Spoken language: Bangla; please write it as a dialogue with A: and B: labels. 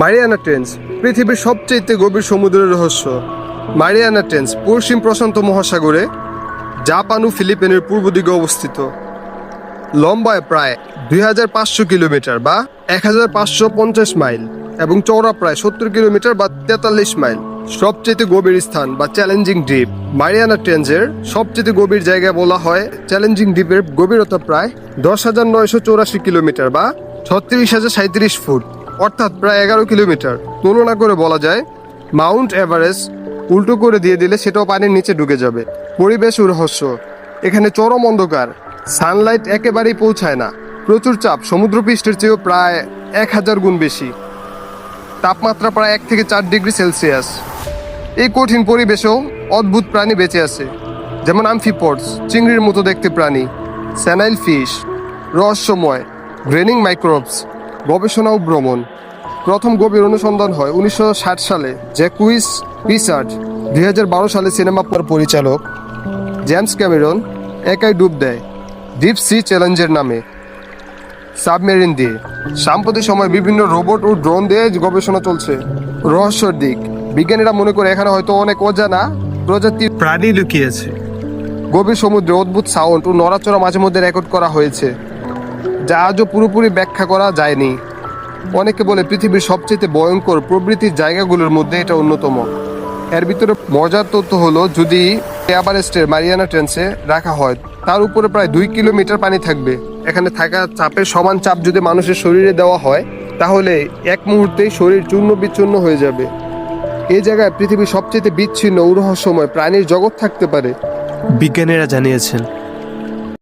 A: মারিয়ানা ট্রেন্স, পৃথিবীর সবচেয়ে গভীর সমুদ্রের রহস্য। মারিয়ানা ট্রেন্স, পশ্চিম প্রশান্ত মহাসাগরে, জাপান ও ফিলিপিনের পূর্ব দিকে অবস্থিত। লম্বায় প্রায় দুই হাজার পাঁচশো কিলোমিটার বা এক হাজার পাঁচশো পঞ্চাশ মাইল এবং চওড়া প্রায় সত্তর কিলোমিটার বা তেতাল্লিশ মাইল। সবচেয়ে গভীর স্থান বা চ্যালেঞ্জিং দ্বীপ। মারিয়ানা ট্রেঞ্জের সবচেয়ে গভীর জায়গা বলা হয় চ্যালেঞ্জিং দ্বীপের গভীরতা প্রায় দশ হাজার নয়শো চৌরাশি কিলোমিটার বা ছত্রিশ হাজার সাঁত্রিশ ফুট। অর্থাৎ প্রায় এগারো কিলোমিটার। তুলনা করে বলা যায়, মাউন্ট এভারেস্ট উল্টো করে দিয়ে দিলে সেটাও পানির নিচে ঢুকে যাবে। পরিবেশ রহস্য এখানে চরম অন্ধকার। সানলাইট একেবারেই পৌঁছায় না। প্রচুর চাপ। সমুদ্রপৃষ্ঠের চেয়েও প্রায় এক হাজার গুণ বেশি। তাপমাত্রা প্রায় এক থেকে চার ডিগ্রি সেলসিয়াস। এই কঠিন পরিবেশেও অদ্ভুত প্রাণী বেঁচে আছে। যেমন আমফিপোর্টস চিংড়ির মতো দেখতে প্রাণী। Snail fish. রহস্যময়। গ্রেনিং মাইক্রোবস। গবেষণা ও ভ্রমণ। প্রথম গভীর অনুসন্ধান হয় উনিশশো ষাট সালে জ্যাকুইস রিসার্চ দু হাজার বারো সালে সিনেমা পরিচালক জেমস ক্যামেরন একাই ডুব দেয় ডিপ সি চ্যালেঞ্জের নামে। সাবমেরিন দিয়ে। সাম্প্রতিক সময় বিভিন্ন রোবট ও ড্রোন দিয়ে গবেষণা চলছে। রহস্যর দিক। বিজ্ঞানীরা মনে করে এখানে হয়তো অনেক অজানা প্রজাতির
B: প্রাণী লুকিয়েছে।
A: গভীর সমুদ্রে অদ্ভুত সাউন্ড ও নড়াচড়া মাঝে মধ্যে রেকর্ড করা হয়েছে। যা আজও পুরোপুরি ব্যাখ্যা করা যায়নি। অনেকে বলে পৃথিবীর সবচেয়ে ভয়ঙ্কর প্রবৃতির জায়গাগুলোর মধ্যে এটা অন্যতম। এর ভিতরে মজার তথ্য হলো, যদি এভারেস্টের মারিয়ানা ট্রেন্সে রাখা হয়, তার উপরে প্রায় দুই কিলোমিটার পানি থাকবে। এখানে থাকা চাপের সমান চাপ যদি মানুষের শরীরে দেওয়া হয়, তাহলে এক মুহূর্তেই শরীর চূর্ণ বিচ্ছিন্ন হয়ে যাবে। এই জায়গায় পৃথিবীর সবচেয়ে বিচ্ছিন্ন ও রহস্যময় প্রাণীর জগৎ থাকতে পারে।
B: বিজ্ঞানীরা জানিয়েছেন